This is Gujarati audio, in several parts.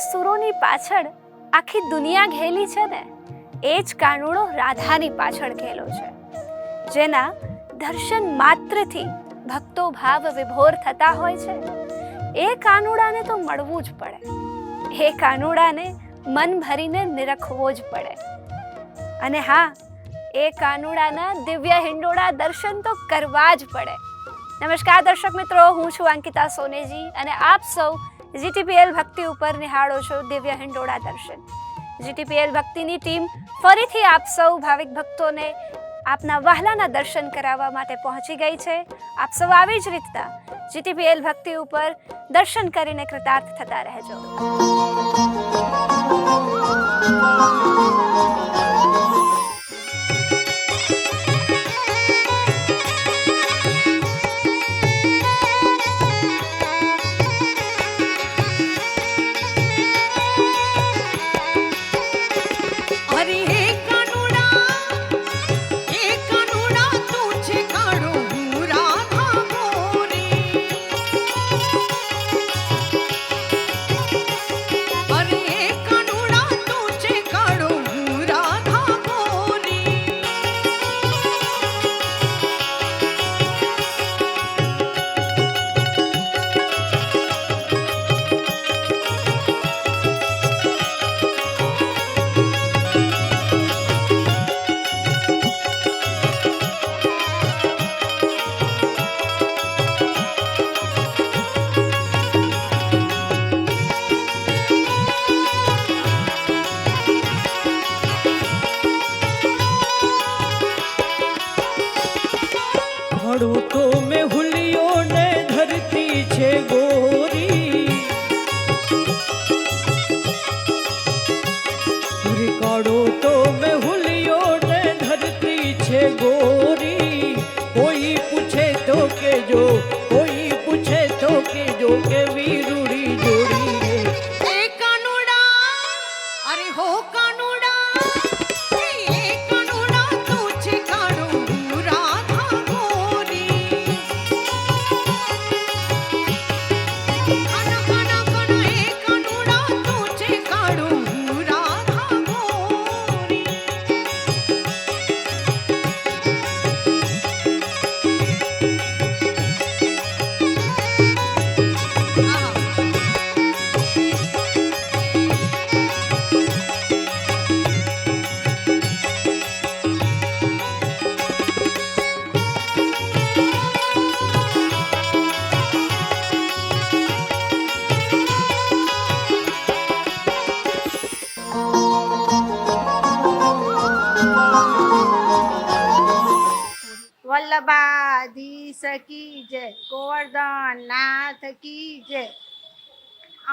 સુરોની પાછળ આખી દુનિયા ઘેલી છે ને, એ જ કાનુડો રાધાની પાછળ ઘેલો છે. જેના દર્શન માત્રથી ભક્તો ભાવ વિભોર થતા હોય છે. એ કાનુડાને તો મળવું જ પડે. એ કાનુડાને મન ભરીને નિરખવો જ પડે. અને હા, એ કાનુડાના દિવ્ય હિંડોળા દર્શન તો કરવા જ પડે. નમસ્કાર દર્શક મિત્રો, હું છું અંકિતા સોનેજી અને આપ સૌ જીટીપીએલ ભક્તિ ઉપર નિહાળો છો દિવ્ય હિંડોળા દર્શન. જીટીપીએલ ભક્તિની ટીમ ફરીથી આપ સૌ ભાવિક ભક્તોને આપના વહાલાના દર્શન કરાવવા માટે પહોંચી ગઈ છે. આપ સૌ આવી જ રીતના જીટીપીએલ ભક્તિ ઉપર દર્શન કરીને કૃતાર્થ થતા રહેજો.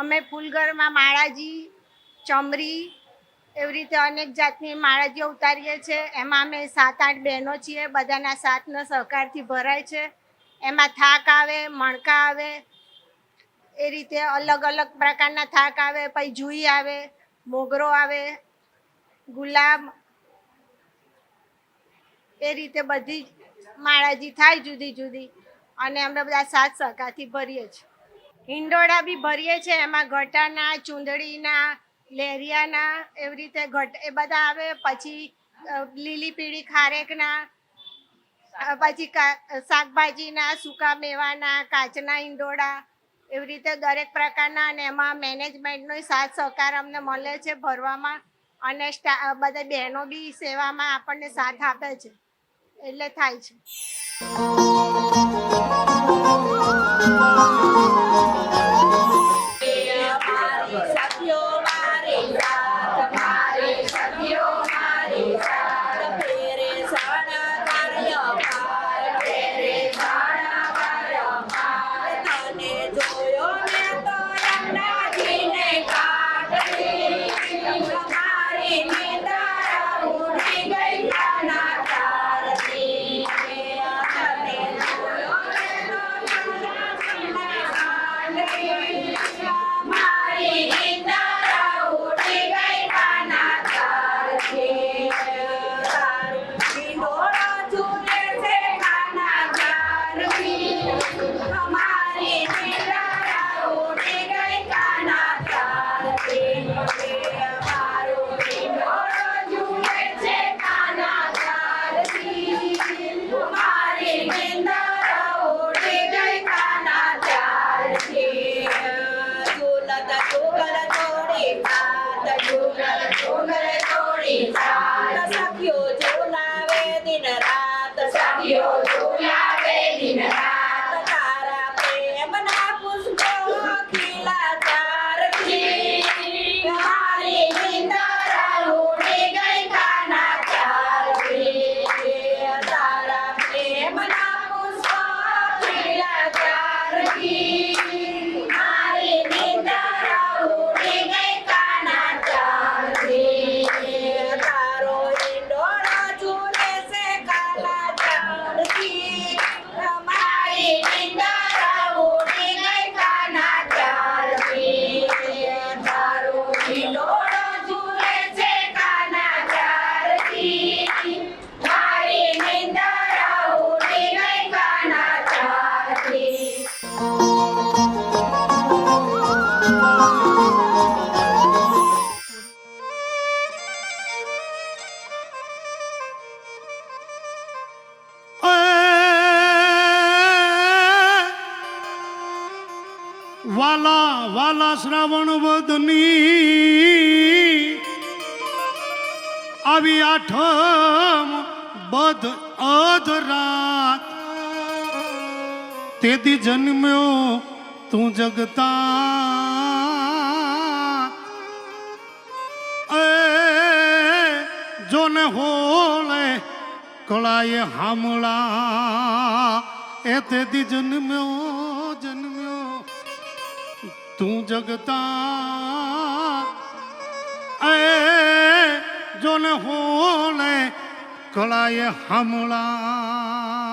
અમે ફૂલઘરમાં માળાજી, ચમરી એવી રીતે અનેક જાતની માળાજીઓ ઉતારીએ છીએ. એમાં અમે સાત આઠ બહેનો છીએ. બધાના સાથનો સહકારથી ભરાય છે. એમાં થાક આવે, મણકા આવે, એ રીતે અલગ અલગ પ્રકારના થાક આવે, પછી જુઈ આવે, મોગરો આવે, ગુલાબ એ રીતે બધી માળાજી થાય જુદી જુદી. અને અમે બધા સાત સહકારથી ભરીએ છીએ. હિંડોળા બી ભરીએ છીએ એમાં ગટાના, ચૂંદડીના, લેરિયાના, એવી રીતે ઘટ એ બધા આવે, પછી લીલી પીળી ખારેકના પછી શાકભાજીના, સૂકા મેવાના, કાચના હિંડોળા, એવી રીતે દરેક પ્રકારના અને એમાં મેનેજમેન્ટનો સાથ સહકાર અમને મળે છે ભરવામાં અને બધા બહેનો બી સેવામાં આપણને સાથ આપે છે. એટલે થાય છે. Thank you. તેથી જન્મ્યો, તું જગતા. જોને હોલે કળાએ હામળા. એ તેથી જન્મ્યો જન્મ્યો, તું જગતા. જોને હોલે કળાએ હામળા.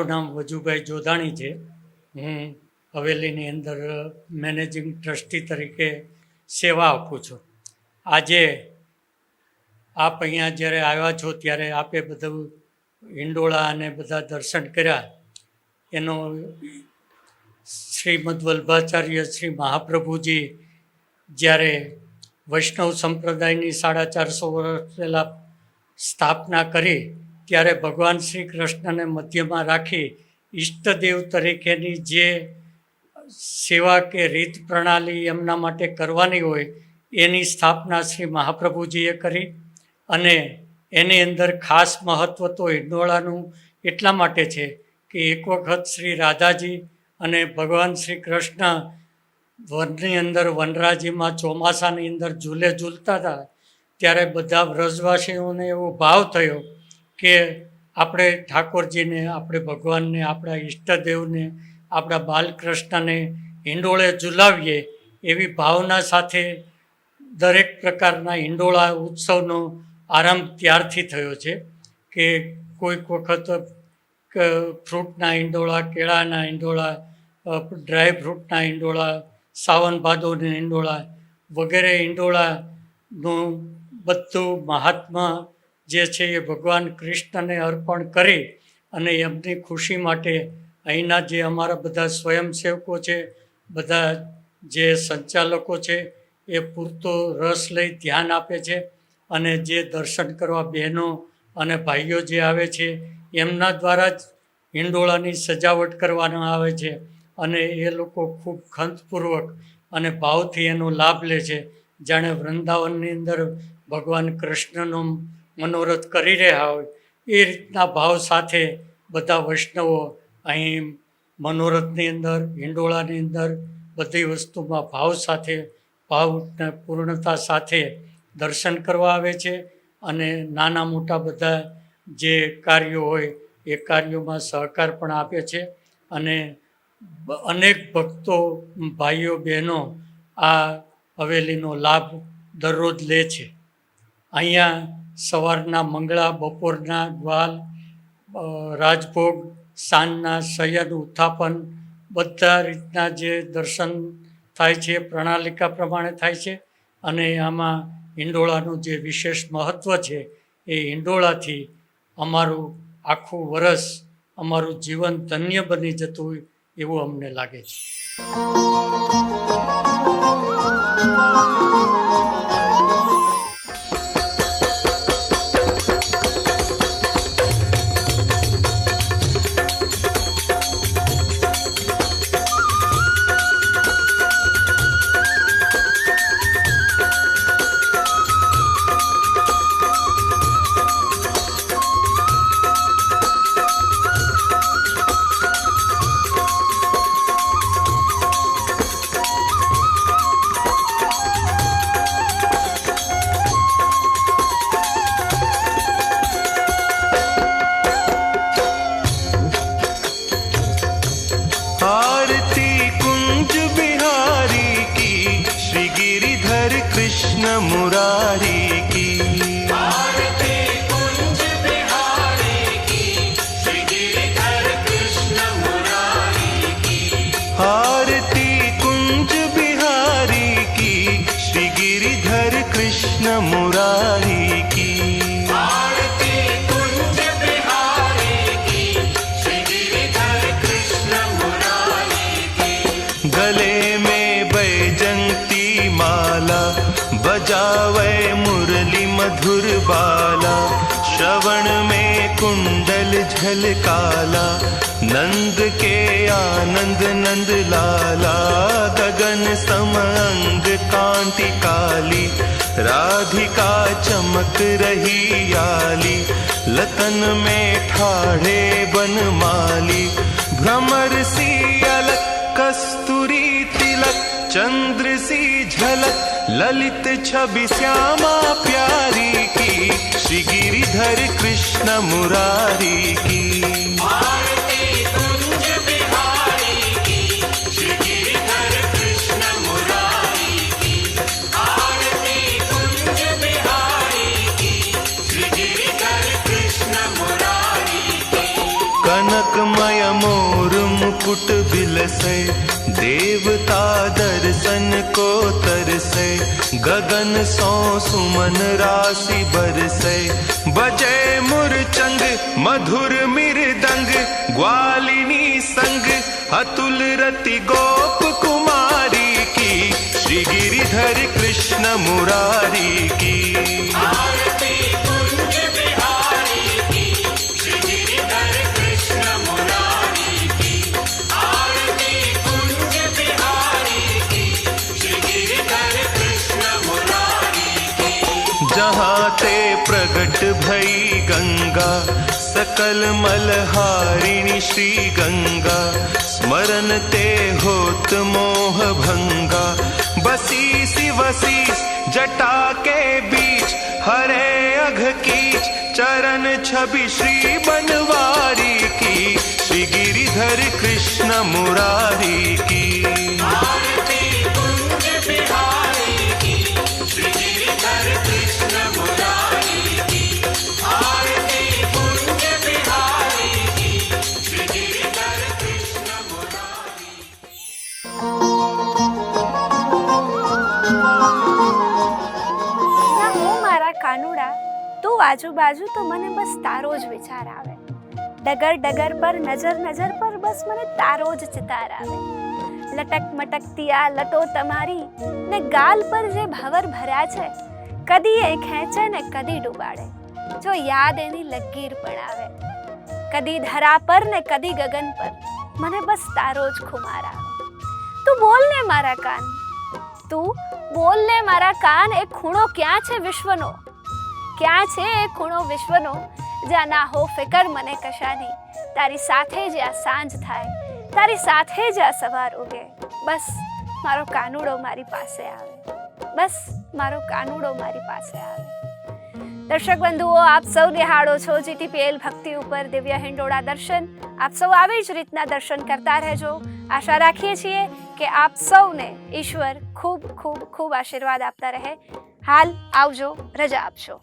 મારું નામ વજુભાઈ જોધાણી છે. હું હવેલીની અંદર મેનેજિંગ ટ્રસ્ટી તરીકે સેવા આપું છું. આજે આપ અહીંયા જ્યારે આવ્યા છો ત્યારે આપે બધું હિંડોળા અને બધા દર્શન કર્યા. એનો શ્રીમદ વલ્ભાચાર્ય શ્રી મહાપ્રભુજી જ્યારે વૈષ્ણવ સંપ્રદાયની સાડા ચારસો વર્ષ પહેલાં સ્થાપના કરી ત્યારે ભગવાન શ્રી કૃષ્ણને મધ્યમાં રાખી ઈષ્ટદેવ તરીકેની જે સેવા કે રીત પ્રણાલી એમના માટે કરવાની હોય, એની સ્થાપના શ્રી મહાપ્રભુજીએ કરી અને એની અંદર ખાસ મહત્ત્વ તો હિંડોળાનું એટલા માટે છે કે એક વખત શ્રી રાધાજી અને ભગવાન શ્રી કૃષ્ણ વનની અંદર વનરાજીમાં ચોમાસાની અંદર ઝૂલે ઝૂલતા હતા, ત્યારે બધા વ્રજવાસીઓને એવો ભાવ થયો કે આપણે ઠાકોરજીને, આપણે ભગવાનને, આપણા ઈષ્ટદેવને, આપણા બાલકૃષ્ણને હિંડોળે ઝુલાવીએ એવી ભાવના સાથે દરેક પ્રકારના હિંડોળા ઉત્સવનો આરંભ ત્યારથી થયો છે કે કોઈક વખત ફ્રૂટના હિંડોળા, કેળાના હિંડોળા ડ્રાય ફ્રૂટના હિંડોળા સાવન ભાદોના હિંડોળા વગેરે હિંડોળાનું બધું મહાત્મા જે છે એ ભગવાન કૃષ્ણને અર્પણ કરી અને એમની ખુશી માટે અહીંના જે અમારા બધા સ્વયંસેવકો છે, બધા જે સંચાલકો છે, એ પૂરતો રસ લઈ ધ્યાન આપે છે અને જે દર્શન કરવા બહેનો અને ભાઈઓ જે આવે છે, એમના દ્વારા જ હિંડોળાની સજાવટ કરવામાં આવે છે અને એ લોકો ખૂબ ખંતપૂર્વક અને ભાવથી એનો લાભ લે છે. જાણે વૃંદાવનની અંદર ભગવાન કૃષ્ણનો મનોરથ કરી રહ્યા હોય, એ રીતના ભાવ સાથે બધા વૈષ્ણવો અહીં મનોરથની અંદર, હિંડોળાની અંદર બધી વસ્તુમાં ભાવ સાથે, ભાવ પૂર્ણતા સાથે દર્શન કરવા આવે છે અને નાના મોટા બધા જે કાર્યો હોય, એ કાર્યોમાં સહકાર પણ આપે છે અને અનેક ભક્તો, ભાઈઓ, બહેનો આ હવેલીનો લાભ દરરોજ લે છે. અહીંયા સવારના મંગળા, બપોરના ગ્વાલ રાજભોગ, સાંજના સૈયદ ઉત્થાપન બધા રીતના જે દર્શન થાય છે, પ્રણાલિકા પ્રમાણે થાય છે અને આમાં હિંડોળાનું જે વિશેષ મહત્ત્વ છે, એ હિંડોળાથી અમારું આખું વરસ, અમારું જીવન ધન્ય બની જતું હોય એવું અમને લાગે છે. कुंडल झलकाला नंद के आनंद नंद लाला गगन सम अंग कांति काली राधिका चमक रही आली लतन में ठाढ़े बनमाली भ्रमर सी अलक कस्तूरी तिलक चंद्र सी झलक ललित छवि श्यामा प्यारी की श्री गिरिधर कृष्ण मुरारी की। कनकमय मोर मुकुट बिलसे देवता दर्शन को तरसे गगन सो सुमन राशि बरसे बजे मुरचंग मधुर मृदंग ग्वालिनी संग अतुल रति गोप कुमारी की श्री गिरिधर कृष्ण मुरारी की जहाँ ते प्रगट भई गंगा सकल मलहारिणी श्री गंगा स्मरण ते होत मोह भंगा बसी सी वसी जटा के बीच हरे अघ कीच चरण छवि श्री बनवारी की श्री गिरिधर कृष्ण मुरारी की તું આજુબાજુ તો મને બસ તારો જ વિચાર આવે. ડગર ડગર પર નજર નજર પર બસ મને તારો જ ચિતાર આવે. લટક મટકતી આ લટો તમારી ને ગાલ પર જે ભાવર ભર્યા છે, કદી એ ખેંચે ને કદી ડૂબાડે. જો યાદ એની લગીર પણ આવે. કદી ધરા પર ને કદી ગગન પર મને બસ તારો જ ખુમાર આવે. તું બોલ ને મારા કાન. તું બોલ ને મારા કાન, એ ખૂણો ક્યાં છે વિશ્વનો? ક્યાં છે એ ખૂણો વિશ્વનો? જ્યાં ના હો ફિકર મને કશાની. તારી સાથે જ આ સાંજ થાય. તારી સાથે જ આ સવાર ઉગે. બસ, મારો કાનુડો મારી પાસે આવે. બસ, મારો કાનુડો મારી પાસે આવે. દર્શક બંધુઓ, આપ સૌ નિહાળો છો જીટીપીએલ ભક્તિ ઉપર દિવ્ય હિંડોળા દર્શન. આપ સૌ આવી જ રીતના દર્શન કરતા રહેજો. આશા રાખીએ છીએ કે આપ સૌને ઈશ્વર ખૂબ ખૂબ ખૂબ આશીર્વાદ આપતા રહે. હાલ આવજો, રજા આપશો.